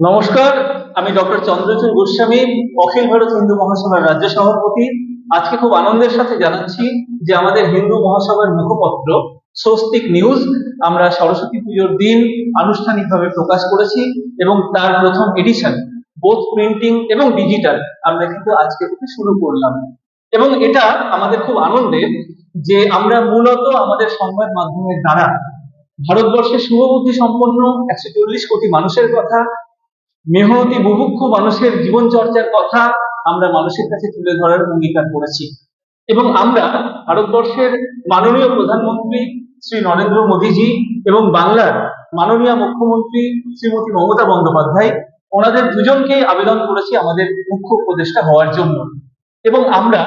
নমস্কার, আমি ডক্টর চন্দ্রচূড় গোস্বামী, অখিল ভারত হিন্দু মহাসভার রাজ্য সভাপতি। আজকে খুব আনন্দের সাথে জানাচ্ছি যে আমাদের হিন্দু মহাসভার মুখপত্র, স্বস্তিক নিউজ, আমরা সরস্বতী পুজোর দিন আনুষ্ঠানিকভাবে প্রকাশ করেছি এবং তার প্রথম এডিশন বোথ প্রিন্টিং এবং ডিজিটাল আমরা কিন্তু আজকে থেকে শুরু করলাম। এবং এটা আমাদের খুব আনন্দের যে আমরা মূলত আমাদের সংবাদ মাধ্যমের দ্বারা, ভারতবর্ষের শুভবুদ্ধি সম্পন্ন একশো চল্লিশ কোটি মানুষের কথা মেহনতি বুভুক্ষ মানুষের জীবন চর্চার কথা আমরা মানুষের কাছে তুলে ধরার অঙ্গীকার করেছি। এবং আমরা ভারতবর্ষের মাননীয় প্রধানমন্ত্রী শ্রী নরেন্দ্র মোদীজি এবং বাংলার মাননীয় মুখ্যমন্ত্রী শ্রীমতী মমতা বন্দ্যোপাধ্যায় ওনাদের দুজনকেই আবেদন করেছি আমাদের মুখ্য উপদেষ্টা হওয়ার জন্য। এবং আমরা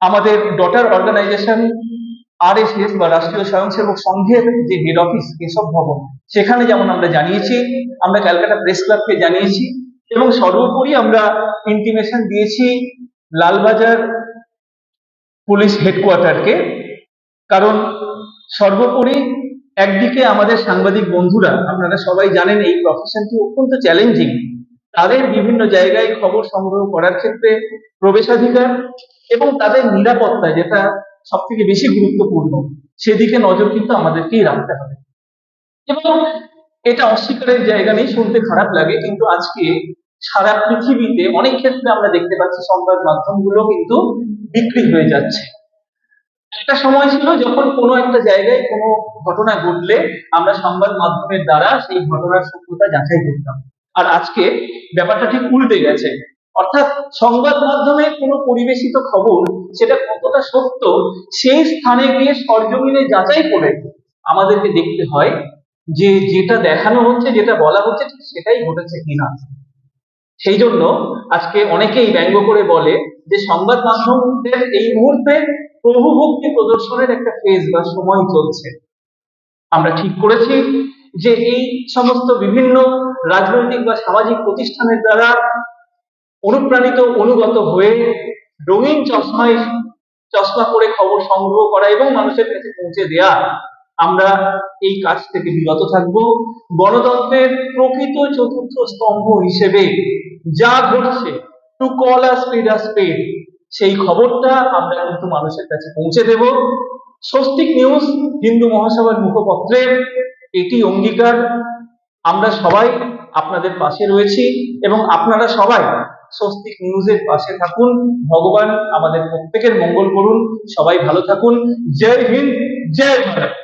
আমাদের ডটার অর্গানাইজেশন আরএসএস বা রাষ্ট্রীয় স্বয়ংসেবক সংঘের যে হেড অফিস কেশব ভবন সেখানে যেমন আমরা জানিয়েছি, আমরা ক্যালকাটা প্রেস ক্লাবকে জানিয়েছি এবং সর্বোপরি আমরা ইন্টিমেশন দিয়েছি লালবাজার পুলিশ হেডকোয়ার্টারকে। কারণ সর্বোপরি একদিকে আমাদের সাংবাদিক বন্ধুরা, আপনারা সবাই জানেন এই প্রফেশনটি অত্যন্ত চ্যালেঞ্জিং তাদের বিভিন্ন জায়গায় খবর সংগ্রহ করার ক্ষেত্রে প্রবেশাধিকার এবং তাদের নিরাপত্তা, যেটা সব থেকে বেশি গুরুত্বপূর্ণ, সেদিকে নজর কিন্তু আমাদেরকেই রাখতে হবে। এবং এটা অস্বীকারের জায়গা নেই, শুনতে খারাপ লাগে, কিন্তু আজকে সারা পৃথিবীতে অনেক ক্ষেত্রে আমরা দেখতে পাচ্ছি সংবাদ মাধ্যমগুলো কিন্তু বিক্রি হয়ে যাচ্ছে। একটা সময় ছিল যখন কোনো একটা জায়গায় কোনো ঘটনা ঘটলে আমরা সংবাদ মাধ্যমের দ্বারা সেই ঘটনার সত্যতা যাচাই করতাম। আর আজকে ব্যাপারটা ঠিক উল্টে গেছে। অর্থাৎ সংবাদ মাধ্যমে কোনো পরিবেশিত খবর সেটা কতটা সত্য, সেই স্থানে গিয়ে সরজমিনে যাচাই করে আমাদেরকে দেখতে হয় যে যেটা দেখানো হচ্ছে, যেটা বলা হচ্ছে, ঠিক সেটাই ঘটেছে কিনা? সেই জন্য আজকে অনেকেই ব্যঙ্গ করে বলে যে সংবাদ মাধ্যমদের এই মুহূর্তে প্রভুভক্তি প্রদর্শনের একটা ফেজ বা সময় চলছে। আমরা ঠিক করেছি যে এই সমস্ত বিভিন্ন রাজনৈতিক বা সামাজিক প্রতিষ্ঠানের দ্বারা অনুপ্রাণিত, অনুগত হয়ে রঙিন চশমায় চশমা পরে খবর সংগ্রহ করা এবং মানুষের কাছে পৌঁছে দেয়া আমরা এই কাজ থেকে বিরত থাকব। গণতন্ত্রের প্রকৃত চতুর্থ স্তম্ভ হিসেবে যা ঘটছে to call a spade spade সেই খবরটা আমরা কিন্তু মানুষের কাছে পৌঁছে দেব। স্বস্তিক নিউজ হিন্দু মহাসভার মুখপত্রের এটি অঙ্গীকার। আমরা সবাই আপনাদের পাশে রয়েছি এবং আপনারা সবাই স্বস্তিক নিউজের পাশে থাকুন। ভগবান আমাদের প্রত্যেকের মঙ্গল করুন। সবাই ভালো থাকুন। জয় হিন্দ, জয় ভারত।